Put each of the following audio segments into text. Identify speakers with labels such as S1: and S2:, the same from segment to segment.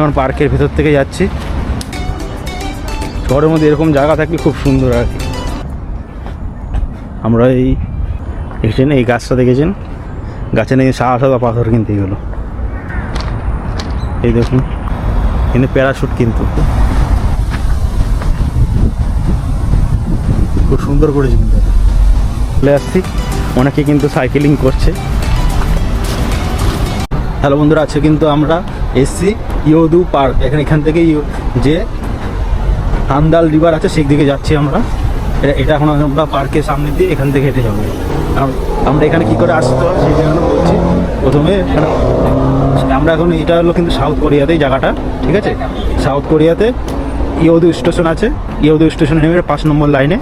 S1: এখন পার্কের ভেতর থেকে যাচ্ছি। শহরের মধ্যে এরকম জায়গা থাকলে খুব সুন্দর আর কি। আমরা এই দেখছেন, এই গাছটা দেখেছেন? গাছে নেই সাদা সাদা পাথর কিনতে এগুলো এই দেখুন, এখানে প্যারাশুট কিন্তু। খুব সুন্দর করেছে কিন্তু। চলে আসছি। অনেকে কিন্তু সাইকেলিং করছে। হ্যালো বন্ধুরা আছে কিন্তু আমরা এসছি ইয়োদু পার্ক এখানে এখান থেকে যে হান্দাল রিভার আছে, সেই দিকে যাচ্ছি আমরা। এটা- এটা এখন আমরা পার্কের সামনে দিয়ে এখান থেকে হেঁটে যাব। আম- আমরা এখানে কি করে আসতে হবে সেই জন্য বলছি, প্রথমে আমরা এখন এটা হলো কিন্তু সাউথ কোরিয়াতেই জায়গাটা, ঠিক আছে? সাউথ কোরিয়াতে ইয়োদু স্টেশন আছে। ইয়োদু স্টেশনে নেমে পাঁচ নম্বর লাইনে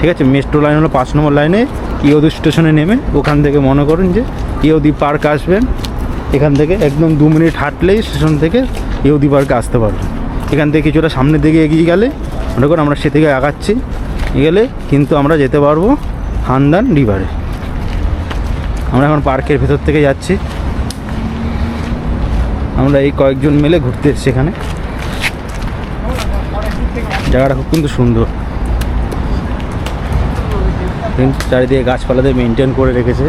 S1: ঠিক আছে? মেট্রো লাইন হলো পাঁচ নম্বর লাইনে ইয়োদু স্টেশনে নেমে ওখান থেকে মনে করুন যে ইয়োদি পার্ক আসবেন। এখান থেকে একদম দু মিনিট হাঁটলেই স্টেশন থেকে ইহুদি পার্কে আসতে পারবেন এখান থেকে কিছুটা সামনের দিকে এগিয়ে গেলে, মনে করুন আমরা সে থেকে আগাচ্ছি গেলে কিন্তু আমরা যেতে পারব হান্দান রিভারে। আমরা এখন পার্কের ভেতর থেকে যাচ্ছি। আমরা এই কয়েকজন মিলে ঘুরতে এসেছি এখানে। জায়গাটা খুব কিন্তু সুন্দর। চারিদিকে গাছপালাদের মেনটেন করে রেখেছে।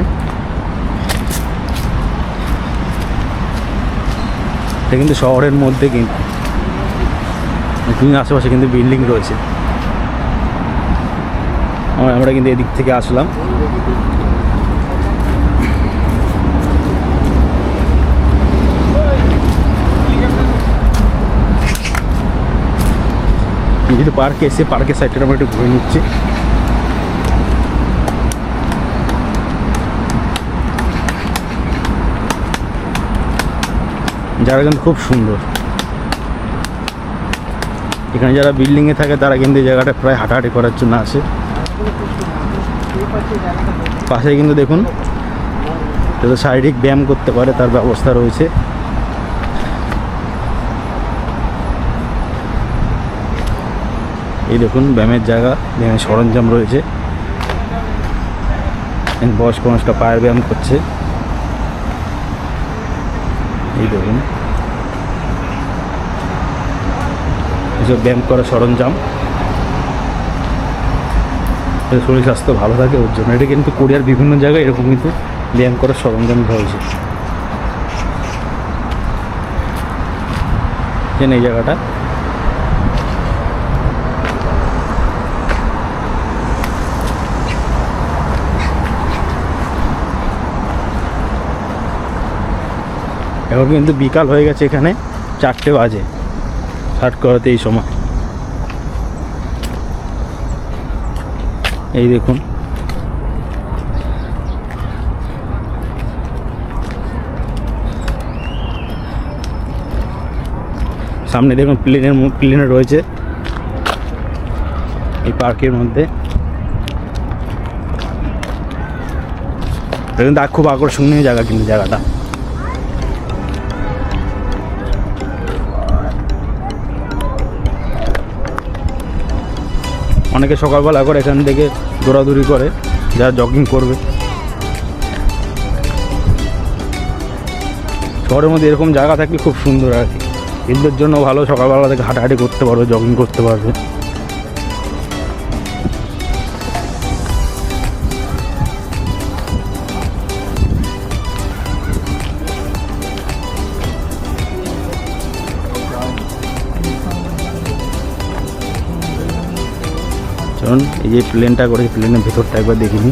S1: এটা কিন্তু শহরের মধ্যে কিন্তু আশেপাশে কিন্তু বিল্ডিং রয়েছে। আমরা আমরা কিন্তু এদিক থেকে আসলাম। যেহেতু পার্কে এসে পার্কের সাইডটা আমরা একটু ঘুরে নিচ্ছি। জায়গা কিন্তু খুব সুন্দর। এখানে যারা বিল্ডিংয়ে থাকে, তারা কিন্তু এই জায়গাটা প্রায় হাঁটাহাঁটি করার জন্য আসে। পাশে কিন্তু দেখুন, যাতে শারীরিক ব্যায়াম করতে পারে, তার ব্যবস্থা রয়েছে। এই দেখুন, ব্যায়ামের জায়গা, ব্যায়ামের সরঞ্জাম রয়েছে। বয়স্ক মানুষটা পায়ের ব্যায়াম করছে। এই দেখুন। এসব ব্যায়াম করার সরঞ্জাম। শরীর স্বাস্থ্য ভালো থাকে, ওর জন্য। এটা কিন্তু কোরিয়ার বিভিন্ন জায়গায় এরকম কিন্তু ব্যায়াম করার সরঞ্জাম রয়েছে চেন এই জায়গাটা। এখন কিন্তু বিকাল হয়ে গেছে এখানে চারটে বাজে। স্টার্ট করাতে এই সময়। এই দেখুন। সামনে দেখুন প্লেনের প্লেনে রয়েছে। এই পার্কের মধ্যে। দেখুন খুব আকর্ষণীয় জায়গা কিন্তু জায়গাটা। অনেকে সকালবেলা করে এখান থেকে দৌড়াদৌড়ি করে যারা জগিং করবে। শহরের মধ্যে এরকম জায়গা থাকলে খুব সুন্দর আর কি। এদের জন্য ভালো সকালবেলা থেকে হাঁটাহাঁটি করতে পারবে জগিং করতে পারবে। চলুন এই যে প্লেনটা করেছে প্লেনের ভেতরটা একবার দেখিনি।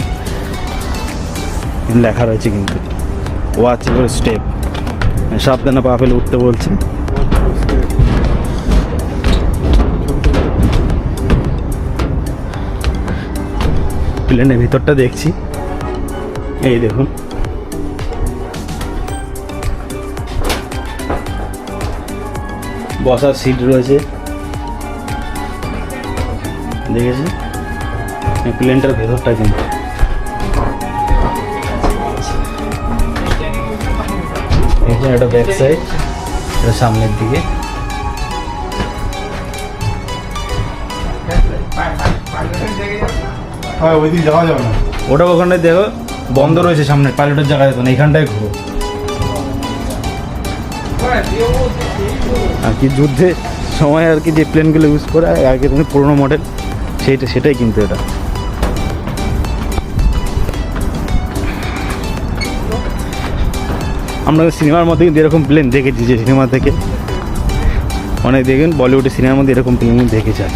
S1: লেখা রয়েছে কিন্তু ওয়াচ করে স্টেপ সাবধানে পা ফেলে উঠতে বলছে। প্লেনের ভিতরটা দেখছি। এই দেখুন। বসার সিট রয়েছে। দেখেছি প্লেনটার ভেতরটা কিন্তু। এখানে একটা ব্যাক সাইড এটা সামনের দিকে।
S2: হ্যাঁ যাওয়া যাবে না।
S1: ওটা ওখানে দেখো বন্ধ রয়েছে সামনে পাইলটের জায়গায় তো না এখানটায় ঘুরো। আর কি যুদ্ধে সময় আর কি যে প্লেনগুলো ইউজ করে আগে তুমি পুরোনো মডেল সেইটা, সেটাই কিন্তু এটা। আমরা সিনেমার মধ্যে কিন্তু এরকম প্লেন দেখেছি যে সিনেমা থেকে। অনেক দেখবেন, বলিউডের সিনেমার মধ্যে এরকম প্লেন দেখেছি আর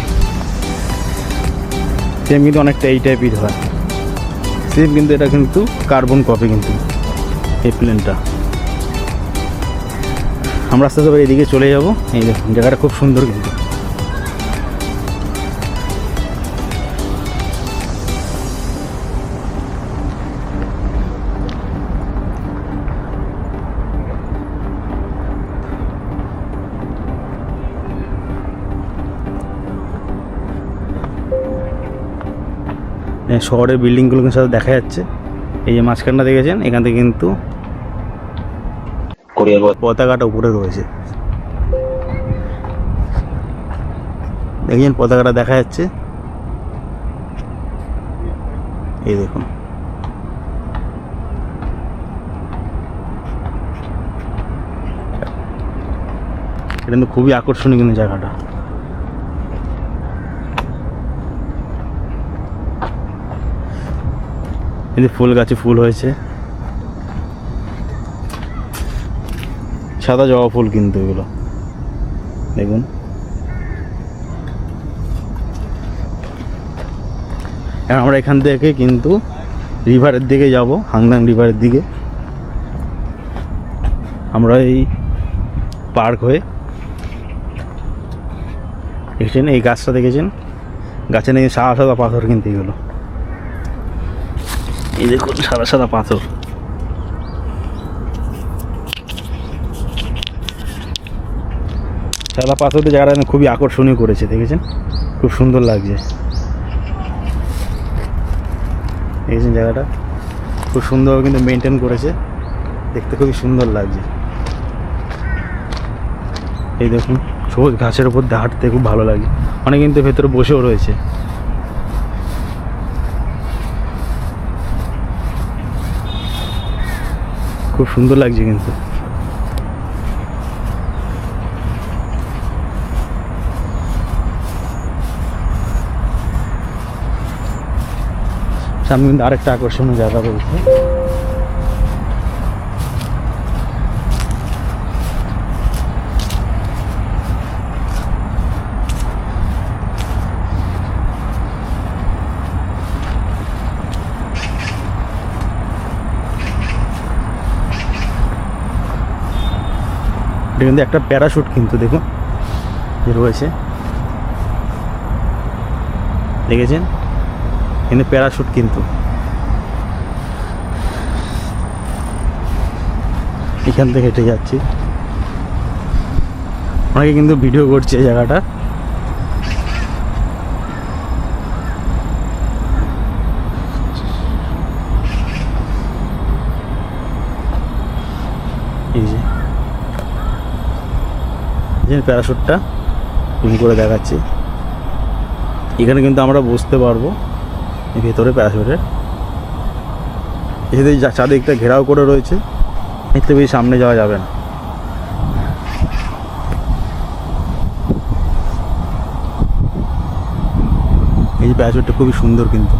S1: সেম কিন্তু অনেকটা এই টাইপের হয়। সেম কিন্তু এটা কিন্তু কার্বন কপি কিন্তু, এই প্লেনটা আমরা আস্তে আস্তে এদিকে চলে যাব। এই দেখুন, জায়গাটা খুব সুন্দর কিন্তু। শহরের বিল্ডিংগুলো কিন্তু সাথে দেখা যাচ্ছে। এই যে মাঝখানটা দেখেছেন? এখান থেকে কিন্তু পতাকাটা উপরে রয়েছে। দেখছেন? পতাকাটা দেখা যাচ্ছে। এই দেখুন। এটা কিন্তু খুবই আকর্ষণীয় কিন্তু জায়গাটা। এই ফুল গাছে ফুল হয়েছে। সাদা জবা ফুল কিন্তু এগুলো। দেখুন। আমরা এখান থেকে কিন্তু রিভারের দিকে যাব হাংদাং রিভারের দিকে। আমরা এই পার্ক হয়ে দেখছেন? এই গাছটা দেখেছেন? গাছে নাকি সাদা সাদা পাথর কিন্তু এগুলো। এই দেখুন, সাদা সাদা পাথর। সাদা পাথর দিয়ে জায়গাটা খুবই আকর্ষণীয় করেছে, দেখেছেন? খুব সুন্দর লাগছে। দেখেছেন জায়গাটা? খুব সুন্দরভাবে কিন্তু মেনটেন করেছে। দেখতে খুবই সুন্দর লাগছে। এই দেখুন, সবুজ ঘাসের উপর হাঁটতে খুব ভালো লাগে। অনেক কিন্তু ভেতরে বসেও রয়েছে। খুব সুন্দর লাগছে কিন্তু। সামনে কিন্তু আরেকটা আকর্ষণীয় জায়গা রয়েছে। এটা কিন্তু একটা প্যারাশুট কিন্তু দেখুন যে রয়েছে। দেখেছেন? কিন্তু প্যারাশুট কিন্তু। এখান থেকে হেঁটে যাচ্ছি। অনেকে কিন্তু ভিডিও করছে জায়গাটা এই যে যে প্যারাশুটটা জুম করে দেখাচ্ছি। এখানে কিন্তু আমরা বুঝতে পারব ভেতরে প্যারাশুটের। এসে যা চারদিকটা ঘেরাও করে রয়েছে। এর বেশি সামনে যাওয়া যাবে না। এই প্যারাশুটটা খুবই সুন্দর কিন্তু।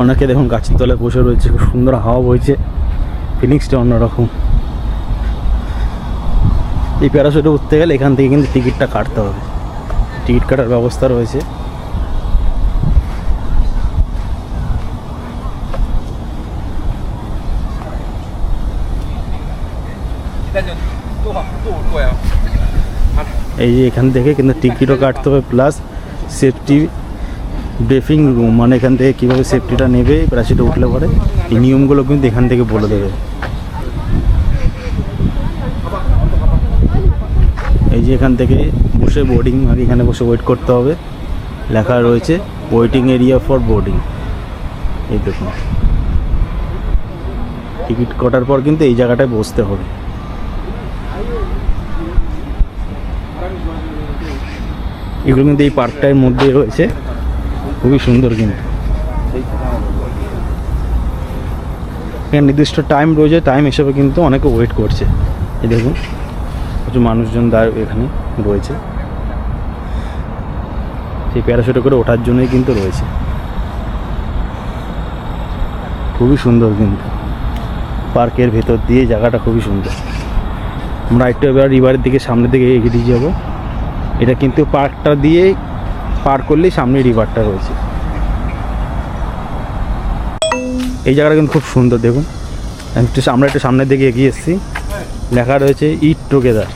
S1: অনেকে দেখুন গাছের তলায় বসে রয়েছে, খুব সুন্দর হাওয়া বইছে। ফিলিংসটা অন্যরকম। এই প্যারাশুটে উঠতে গেলে এখান থেকে কিন্তু টিকিটটা কাটতে হবে। টিকিট কাটার ব্যবস্থা রয়েছে। এই যে এখান থেকে কিন্তু টিকিটও কাটতে হবে প্লাস সেফটি ব্রেফিং রুম মানে এখান থেকে কীভাবে সেফটিটা নেবে প্যারাশুটে উঠলে পরে এই নিয়মগুলো কিন্তু এখান থেকে বলে দেবে। এই যে এখান থেকে বসে বোর্ডিং আর এখানে বসে ওয়েট করতে হবে। লেখা রয়েছে ওয়েটিং এরিয়া ফর বোর্ডিং এই দেখুন। টিকিট কাটার পর কিন্তু এই জায়গাটায় বসতে হবে। এগুলো কিন্তু এই পার্কটার মধ্যেই রয়েছে। খুবই সুন্দর কিন্তু এখানে নির্দিষ্ট টাইম রয়েছে টাইম হিসেবে কিন্তু অনেকে ওয়েট করছে। এই দেখুন প্রচুর মানুষজন দাঁড় এখানে রয়েছে। সেই প্যারাশুটে করে ওঠার জন্যই কিন্তু রয়েছে। খুবই সুন্দর কিন্তু পার্কের ভেতর দিয়ে জায়গাটা খুবই সুন্দর। আমরা একটু এবার রিভারের দিকে, সামনের দিকে এগিয়ে দিয়ে যাব। এটা কিন্তু পার্কটা দিয়ে পার করলেই সামনে রিভারটা রয়েছে। এই জায়গাটা কিন্তু খুব সুন্দর দেখুন। আমি একটু আমরা একটু সামনের দিকে এগিয়ে এসেছি। লেখা রয়েছে ইট টুগেদার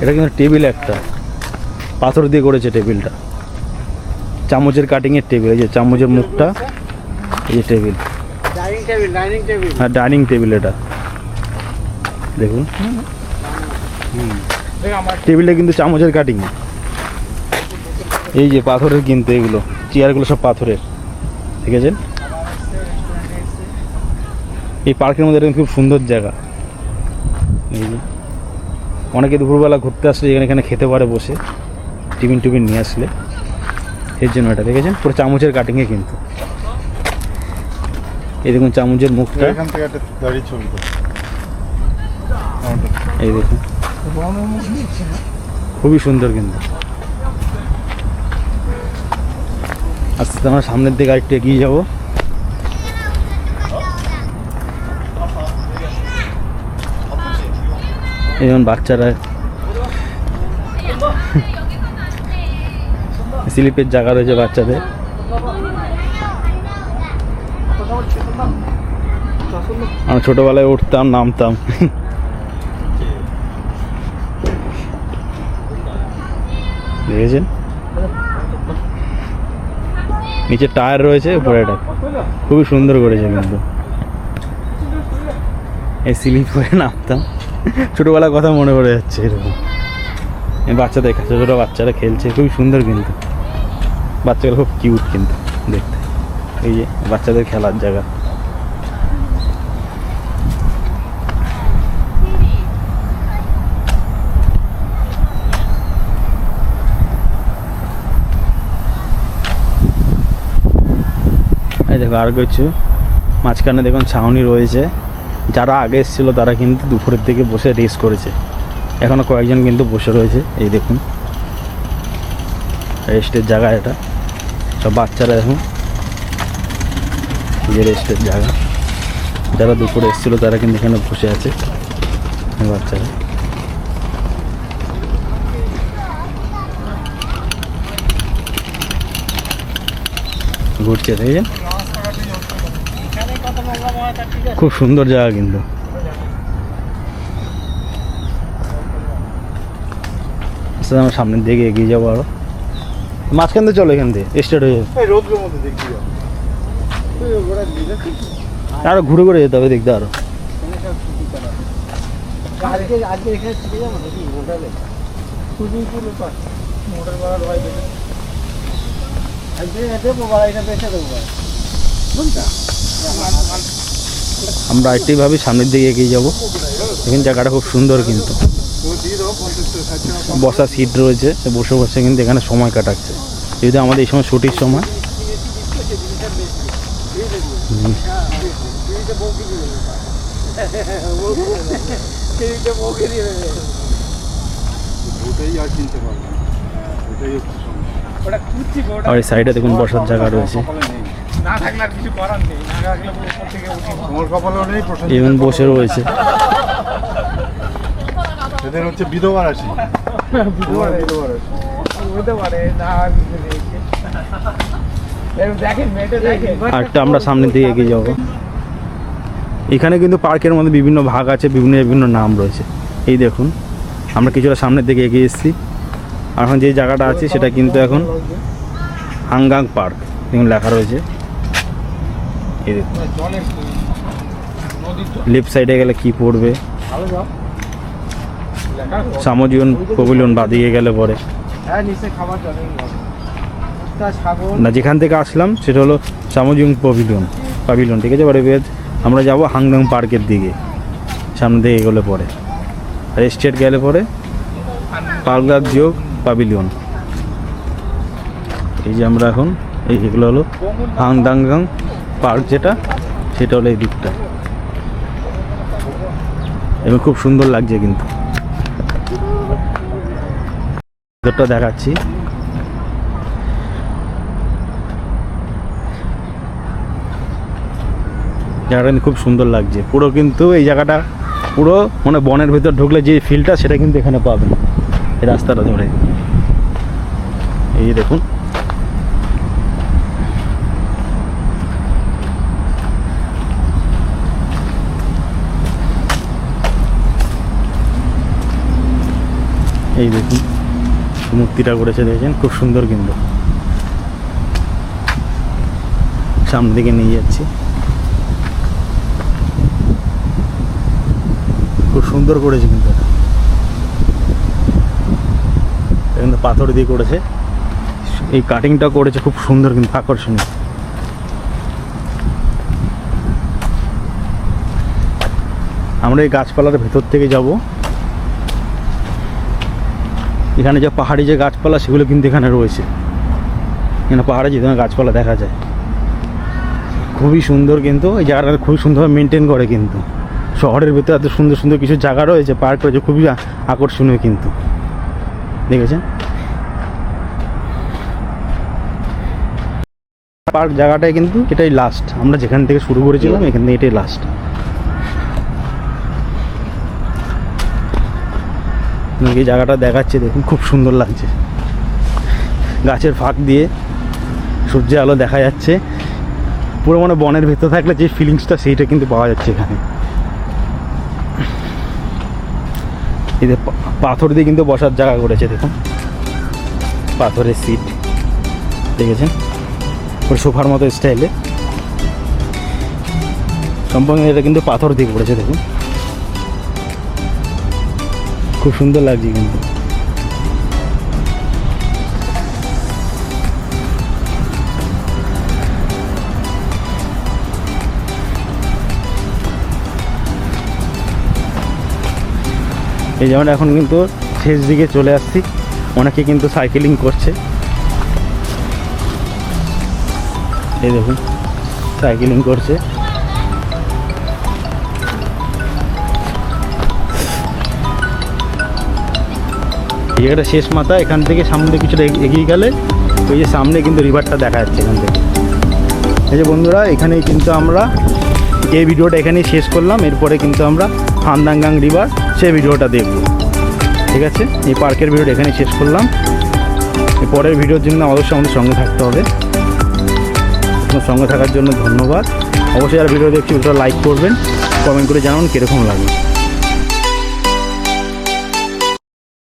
S1: এটা কিন্তু টেবিল একটা। পাথর দিয়ে করেছে টেবিলটা। চামচের কাটিংয়ের টেবিল এই যে চামচের মুখটা এই যে টেবিল। হ্যাঁ ডাইনিং টেবিল এটা। দেখুন। টেবিলটা কিন্তু চামচের কাটিং এই যে পাথরের কিন্তু এগুলো। চেয়ারগুলো সব পাথরের ঠিক আছে? এই পার্কের মধ্যে এরকম খুব সুন্দর জায়গা। অনেকে দুপুরবেলা ঘুরতে আসলে এখানে এখানে খেতে পারে বসে টিফিন টিফিন নিয়ে আসলে। এর জন্য এটা দেখেছেন পুরো চামচের কাটিংয়ে কিন্তু। এই দেখুন চামচের মুখটা।
S3: এখান থেকে একটা দাঁড়িয়ে ছবি
S1: এই দেখুন। খুবই সুন্দর কিন্তু। আস্তে আমরা সামনের দিকে আরেকটু এগিয়ে যাব। এই যেমন বাচ্চারা স্লিপের জায়গা রয়েছে বাচ্চাদের। আমরা ছোটবেলায় উঠতাম, নামতাম। দেখেছেন? নিচে টায়ার রয়েছে, উপরে এটা খুবই সুন্দর করেছে কিন্তু। এই স্লিপ করে নামতাম। ছোটোবেলার কথা মনে পড়ে যাচ্ছে এরকম। বাচ্চাদের কাছে, ছোটো বাচ্চারা খেলছে, খুবই সুন্দর কিন্তু। বাচ্চাগুলো খুব কিউট কিন্তু, দেখতে। এই যে, বাচ্চাদের খেলার জায়গা। দেখো, আর কিছু। মাঝখানে দেখুন ছাউনি রয়েছে। যারা আগে এসেছিল, তারা কিন্তু দুপুরের দিকে বসে রেস্ট করেছে। এখনও কয়েকজন কিন্তু বসে রয়েছে, এই দেখুন। রেস্টের জায়গা এটা। সব বাচ্চারা এই যে রেস্টের জায়গা। যারা দুপুরে এসেছিল, তারা কিন্তু এখানে বসে আছে বাচ্চারা। ঘুরছে, দেখেছেন? খুব সুন্দর জায়গা কিন্তু। আচ্ছা, আমরা সামনের দিকে এগিয়ে যাব আরও। মাঝখান দিয়ে চলো এখান দিয়ে স্টার্ট হয়ে যাবে। আরও ঘুরে ঘুরে যেতে হবে দেখতে
S2: আরও। মোটর
S1: আমরা একটাই ভাবি সামনের দিকে এগিয়ে যাব। এখানে জায়গাটা খুব সুন্দর কিন্তু। বসার সিট রয়েছে বসে বসে কিন্তু এখানে সময় কাটাচ্ছে। যদি আমাদের এই সময় ছুটির সময়।
S3: আর
S1: এই সাইডে দেখুন বসার জায়গা রয়েছে।
S3: কপালে নেই
S2: না থাকলে আর কিছু করার নেই। না থাকলে উপর থেকে উঠি।
S3: তোমার কপালেও নেই প্রশান্ত
S1: even বসে রয়েছে।
S3: এদের হচ্ছে বিধবা রাশি বিধবা রাশি
S1: আরেকটা আমরা সামনের দিকে এগিয়ে যাব। এখানে কিন্তু পার্কের মধ্যে বিভিন্ন ভাগ আছে বিভিন্ন বিভিন্ন নাম রয়েছে। এই দেখুন আমরা কিছুটা সামনের দিকে এগিয়ে এসেছি। আর এখন যে জায়গাটা আছে সেটা কিন্তু এখন হাঙ্গাং পার্ক। দেখুন লেখা রয়েছে এই দেখুন
S2: জলের নদীর জল
S1: লেফট সাইডে গেলে কি পড়বে?
S2: আছে।
S1: সামজিয়ন পভিলিয়ন বাদিকে গেলে পরে।
S2: হ্যাঁ
S1: না যেখান থেকে আসলাম সেটা হলো সামজিয়ং পভিলিয়ন। পাভিলিয়ন ঠিক আছে বেদ আমরা যাব হাংদং পার্কের দিকে। সামনে দিকে এগোলে পরে। আর স্টেট গেলে পরে পার্কলার যোগ পাভিলিয়ন। এই যে আমরা এখন এই এগুলো হলো হাংদাংগাং পার্ক যেটা, সেটা হলো এই দিকটা। এবং খুব সুন্দর লাগছে কিন্তু। দেখাচ্ছি। জায়গাটা কিন্তু খুব সুন্দর লাগছে। পুরো কিন্তু এই জায়গাটা পুরো মানে বনের ভিতর ঢুকলে যে ফিলটা সেটা কিন্তু এখানে পাবেন। এই রাস্তাটা ধরে। এই দেখুন। এই দেখুন, মূর্তিটা করেছে, দেখেছেন? খুব সুন্দর কিন্তু। সামনের দিকে নিয়ে যাচ্ছি। খুব সুন্দর করেছে কিন্তু কিন্তু পাথর দিয়ে করেছে। এই কাটিংটা করেছে, খুব সুন্দর কিন্তু, আকর্ষণীয়। আমরা এই গাছপালার ভেতর থেকে যাব। এখানে যে পাহাড়ি যে গাছপালা, সেগুলো কিন্তু এখানে রয়েছে। এখানে পাহাড়ে যে গাছপালা দেখা যায়। খুবই সুন্দর কিন্তু, এই জায়গাটা খুবই সুন্দরভাবে মেনটেন করে কিন্তু। শহরের ভিতরে এত সুন্দর সুন্দর কিছু জায়গা রয়েছে, পার্ক রয়েছে, খুবই আকর্ষণীয় কিন্তু। দেখেছেন? পার্ক জায়গাটাই কিন্তু এটাই লাস্ট আমরা যেখান থেকে শুরু করেছিলাম, এখান থেকে এটাই লাস্ট এই জায়গাটা দেখাচ্ছে, দেখুন, খুব সুন্দর লাগছে। গাছের ফাঁক দিয়ে সূর্যের আলো দেখা যাচ্ছে। পুরো মানে বনের ভেতর থাকলে যে ফিলিংসটা সেইটা কিন্তু পাওয়া যাচ্ছে এখানে। এদের পাথর দিয়ে কিন্তু বসার জায়গা করেছে, দেখুন। পাথরের সিট দেখেছেন? ওর সোফার মতো স্টাইলে সম্পূর্ণ এটা কিন্তু পাথর দিয়ে করেছে, দেখুন। খুব সুন্দর লাগছে কিন্তু। এই যেমন এখন কিন্তু শেষ দিকে চলে আসছি। অনেকে কিন্তু সাইকেলিং করছে। এই দেখুন সাইকেলিং করছে। এই জায়গাটা শেষ মাথা, এখান থেকে সামনে কিছুটা এগিয়ে গেলে ওই যে সামনে কিন্তু রিভারটা দেখা যাচ্ছে এখান থেকে। এই যে বন্ধুরা, এখানেই কিন্তু আমরা এই ভিডিওটা এখানেই শেষ করলাম। এরপরে কিন্তু আমরা হান্দাঙ্গাং রিভার সেই ভিডিওটা দেখব। ঠিক আছে? এই পার্কের ভিডিওটা এখানেই শেষ করলাম। পরের ভিডিওর জন্য অবশ্যই আমাদের সঙ্গে থাকতে হবে। আপনার সঙ্গে থাকার জন্য ধন্যবাদ। অবশ্যই আর ভিডিও দেখছি, ভিডিওটা লাইক করবেন। কমেন্ট করে জানান কীরকম লাগে।